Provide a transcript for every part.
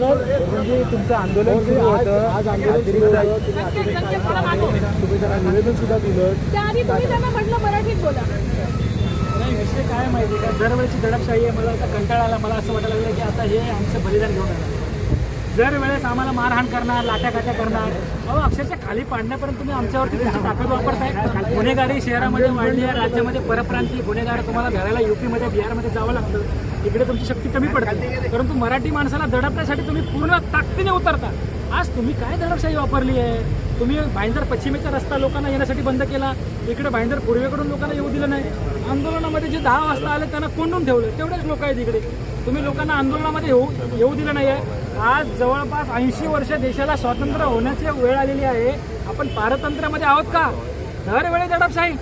म्हणजे तुमचं आंदोलन सुरू होतं आज आंदोलन सुरू होतं. तुम्ही त्यांना निवेदन सुद्धा दिलं. त्याआधी तुम्ही त्यांना म्हटलं मराठीत बोला. नाही विषय काय माहिती का? दरवेळेची दडपशाही आहे मला आता कंटाळा आला. मला असं वाटायला लागलं की आता हे आमचं बलिदान घेऊन आलं. जर वेळेस आम्हाला मारहाण करणार लाट्या काट्या करणार. अहो अक्षरशः खाली पाडण्यापर्यंत तुम्ही आमच्यावरती तुमची ताकद वापरताय. गुन्हेगारी शहरामध्ये वाढली आहे राज्यामध्ये परप्रांती गुन्हेगार तुम्हाला घराला युपीमध्ये बिहारमध्ये जावं लागतं. इकडे तुमची शक्ती कमी पडते. परंतु मराठी माणसाला दडपण्यासाठी तुम्ही पूर्ण ताकदीने उतरता. आज तुम्ही काय दडपशाही वापरली आहे? तुम्ही भाईंदर पश्चिमेचा रस्ता लोकांना येण्यासाठी बंद केला. इकडे भाईंदर पूर्वेकडून लोकांना येऊ दिलं नाही. आंदोलनामध्ये जे दहा वाजता आले त्यांना कोंडून ठेवलं. तेवढेच लोक आहेत इकडे. तुम्ही लोकांना आंदोलनामध्ये येऊ येऊ दिलं नाही आहे आज जवळपास ऐंशी वर्ष देशाला स्वातंत्र्य होण्याची वेळ आलेली आहे. आपण पारतंत्र्यामध्ये आहोत का? दरवेळी दडपशाही.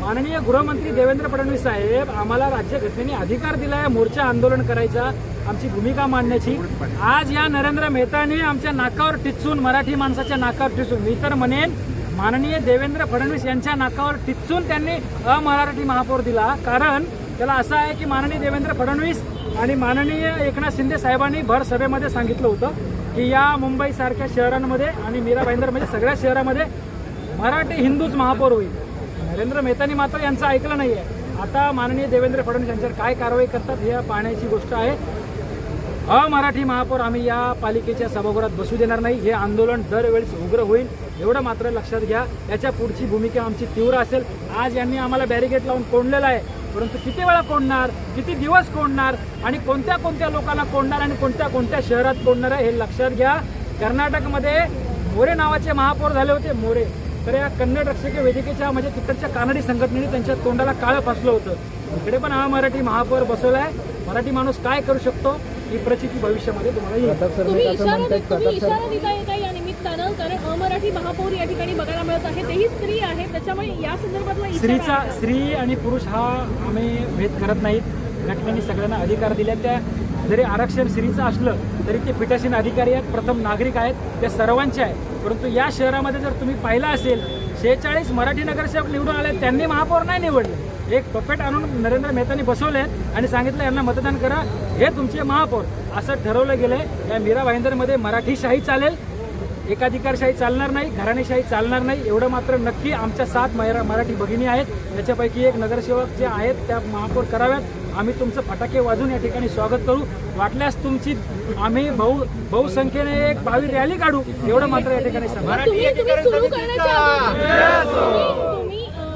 माननीय गृहमंत्री देवेंद्र फडणवीस साहेब आम्हाला राज्यघटनेने अधिकार दिला आहे मोर्चा आंदोलन करायचा आमची भूमिका मांडण्याची. आज या नरेंद्र मेहताने आमच्या नाकावर टिचून मराठी माणसाच्या नाकावर टिचून मी तर म्हणेन माननीय देवेंद्र फडणवीस यांच्या नाकावर टिचून त्यांनी अमराठी महापौर दिला. कारण त्याला असं आहे की माननीय देवेंद्र फडणवीस आणि माननीय एकनाथ शिंदे साहेबांनी भर सभेमध्ये सांगितलं होतं की या मुंबईसारख्या शहरांमध्ये आणि मीरा म्हणजे सगळ्या शहरामध्ये मराठी हिंदूच महापौर होईल. नरेंद्र मेहतानी मात्र यांचं ऐकलं नाही आहे आता माननीय देवेंद्र फडणवीस यांच्यावर काय कारवाई करतात हे पाहण्याची गोष्ट आहे. अमराठी महापौर आम्ही या पालिकेच्या सभागृहात बसू देणार नाही. हे आंदोलन दरवेळेस उग्र होईल. एवढं मात्र लक्षात घ्या. याच्या पुढची भूमिका आमची तीव्र असेल. आज यांनी आम्हाला बॅरिगेट लावून कोंडलेलं आहे. परंतु किती वेळा कोंडणार किती दिवस कोंडणार आणि कोणत्या कोणत्या लोकांना कोंडणार आणि कोणत्या कोणत्या शहरात कोंडणार आहे हे लक्षात घ्या. कर्नाटकमध्ये मोरे नावाचे महापौर झाले होते मोरे. तर या कन्नड रक्षक वेदिकेच्या म्हणजे तिकडच्या कानडी संघटनेने त्यांच्या तोंडाला काळं फासलं होतं. इकडे पण हा मराठी महापौर बसवलाय मराठी माणूस काय करू शकतो ही प्रचिती भविष्यामध्ये तुम्हाला येईल. अमराठी महापौर या ठिकाणी बघायला मिळत आहे. तेही स्त्री आहे. त्याच्यामुळे या संदर्भातला स्त्रीचा. स्त्री आणि पुरुष हा आम्ही भेद करत नाहीत. घटनेने सगळ्यांना अधिकार दिले. त्या जरी आरक्षण स्त्रीचं असलं तरी ते पीठासीन अधिकारी आहेत. प्रथम नागरिक आहेत. त्या सर्वांचे आहेत. परंतु या शहरामध्ये जर तुम्ही पाहिलं असेल शेहेचाळीस मराठी नगरसेवक निवडून आले त्यांनी महापौर नाही निवडले. एक पपेट आणून नरेंद्र मेहतानी बसवले आणि सांगितलं यांना मतदान करा. हे तुमचे महापौर. असं ठरवलं गेलंय. या मीरा भाईंदरमध्ये मराठी शाही चालेल. एकाधिकारशाही चालणार नाही घराणेशाही चालणार नाही एवढं मात्र नक्की आमच्या सात मरा मराठी भगिनी आहेत. त्याच्यापैकी एक नगरसेवक जे आहेत त्या महापौर कराव्यात. आम्ही तुमचं फटाके वाजून या ठिकाणी स्वागत करू. वाटल्यास तुमची आम्ही बहु बहुसंख्येने एक भावी रॅली काढू. एवढं मात्र या ठिकाणी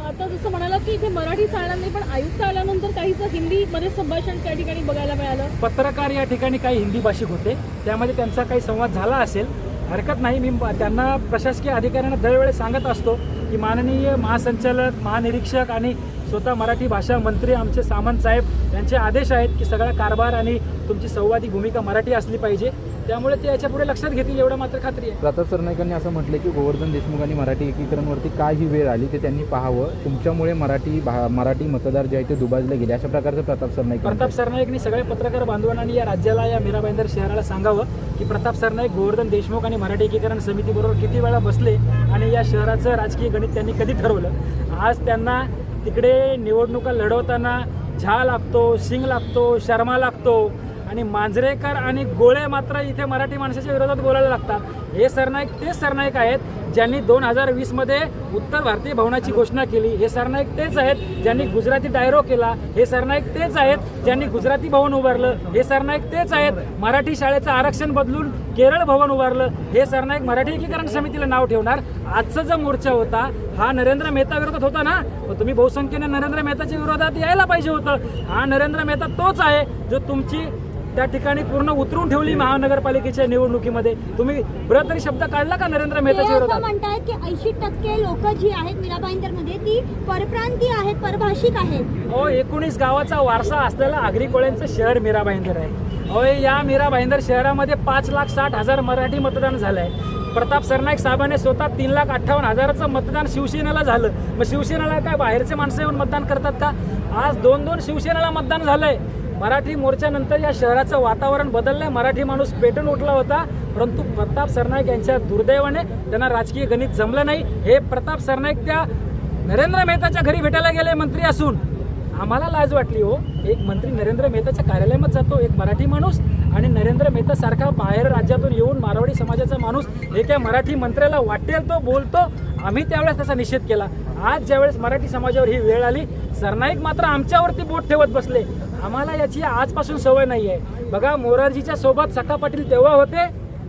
आता जसं म्हणालात की इथे मराठी चालणार नाही पण आयुक्त आल्यानंतर काहीच हिंदी मध्ये संभाषण त्या ठिकाणी बघायला मिळालं. पत्रकार या ठिकाणी काही हिंदी भाषिक होते. त्यामध्ये त्यांचा काही संवाद झाला असेल. हरकत नाही. मी त्यांना प्रशासकीय अधिकाऱ्यांना दरवेळेस सांगत असतो की माननीय महासंचालक महानिरीक्षक आणि स्वतः मराठी भाषा मंत्री आमचे सामंत साहेब यांचे आदेश आहेत की सगळा कारभार आणि तुमची संवादी भूमिका मराठी असली पाहिजे. त्यामुळे ते याच्यापुढे लक्षात घेतील एवढं मात्र खात्री आहे. प्रताप सरनाईकांनी असं म्हटलं की गोवर्धन देशमुख आणि मराठी एकीकरणवरती काय ही वेळ आली ते त्यांनी पाहावं. तुमच्यामुळे मराठी भा- मराठी मतदार जे आहे ते दुबाजले गेले. अशा प्रकारचं प्रताप सरनाईक प्रताप. सरनाईकनी सगळ्या पत्रकार बांधवांनी या राज्याला या मीरा भाईंदर शहराला सांगावं की प्रताप सरनाईक गोवर्धन देशमुख आणि मराठी एकीकरण समितीबरोबर किती वेळा बसले आणि या शहराचं राजकीय गणित त्यांनी कधी ठरवलं? आज त्यांना तिकडे निवडणुका लढवताना झा लागतो सिंग लागतो शर्मा लागतो. आणि मांजरेकर आणि गोळे मात्र इथे मराठी माणसाच्या विरोधात बोलायला लागतात. हे सरनाईक तेच सरनाईक आहेत. ज्यांनी दोन हजार वीसमध्ये उत्तर भारतीय भवनाची घोषणा केली. हे सरनाईक तेच आहेत ज्यांनी गुजराती डायरो केला. हे सरनाईक तेच आहेत ज्यांनी गुजराती भवन उभारलं. हे सरनाईक तेच आहेत मराठी शाळेचं आरक्षण बदलून केरळ भवन उभारलं. हे सरनाईक मराठी एकीकरण समितीला नाव ठेवणार. आजचा जो मोर्चा होता हा नरेंद्र मेहता विरोधात होता ना? मग तुम्ही बहुसंख्येने नरेंद्र मेहताच्या विरोधात यायला पाहिजे होतं. हा नरेंद्र मेहता तोच आहे जो तुमची त्या ठिकाणी पूर्ण उतरून ठेवली महानगरपालिकेच्या निवडणुकीमध्ये. तुम्ही बरं तरी शब्द काढला का नरेंद्र मेहताच्या विरोधात? म्हणतायत की ऐंशी टक्के लोक जी आहेत मीरा मध्ये ती परप्रांतीय आहेत परभाषिक आहेत. अहो एकोणीस गावाचा वारसा असलेलं आगरी कोळ्यांचं शहर मीरा भाईंदर आहे. अहो या मीरा भाईंदर शहरामध्ये पाच लाख साठ हजार मराठी मतदान झालंय. प्रताप सरनाईक साहेबांनी स्वतः तीन लाख अठ्ठावन्न हजाराचं मतदान शिवसेनेला झालं. मग शिवसेनेला काय बाहेरचे माणसं येऊन मतदान करतात का? आज दोन दोन शिवसेनेला मतदान झालंय. मराठी मोर्चानंतर या शहराचं वातावरण बदललंय. मराठी माणूस पेटून उठला होता. परंतु प्रताप सरनाईक यांच्या दुर्दैवाने त्यांना राजकीय गणित जमलं नाही. हे प्रताप सरनाईक त्या नरेंद्र मेहताच्या घरी भेटायला गेले मंत्री असून. आम्हाला लाज वाटली हो. एक मंत्री नरेंद्र मेहताच्या कार्यालयामध्ये जातो एक मराठी माणूस आणि नरेंद्र मेहता सारखा बाहेर राज्यातून येऊन मारवाडी समाजाचा माणूस एका मराठी मंत्र्याला वाटेल तो बोलतो. आम्ही त्यावेळेस त्याचा निषेध केला. आज ज्यावेळेस मराठी समाजावर ही वेळ आली सरनाईक मात्र आमच्यावरती बोट ठेवत बसले. आम्हाला याची आजपासून सवय नाही आहे बघा मोरारजीच्या सोबत सखा पाटील तेव्हा होते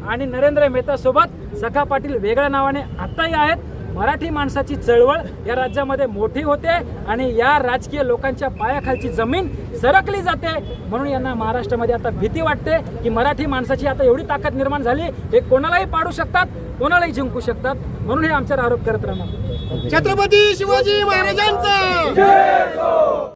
आणि नरेंद्र मेहता सोबत सखा पाटील वेगळ्या नावाने आताही आहेत. मराठी माणसाची चळवळ या राज्यामध्ये मोठी होते आणि या राजकीय लोकांच्या पायाखालची जमीन सरकली जाते. म्हणून यांना महाराष्ट्रामध्ये आता भीती वाटते की मराठी माणसाची आता एवढी ताकद निर्माण झाली हे कोणालाही पाडू शकतात कोणालाही जिंकू शकतात. म्हणून हे आमच्यावर आरोप करत राहणार. छत्रपती शिवाजी महाराजांचा!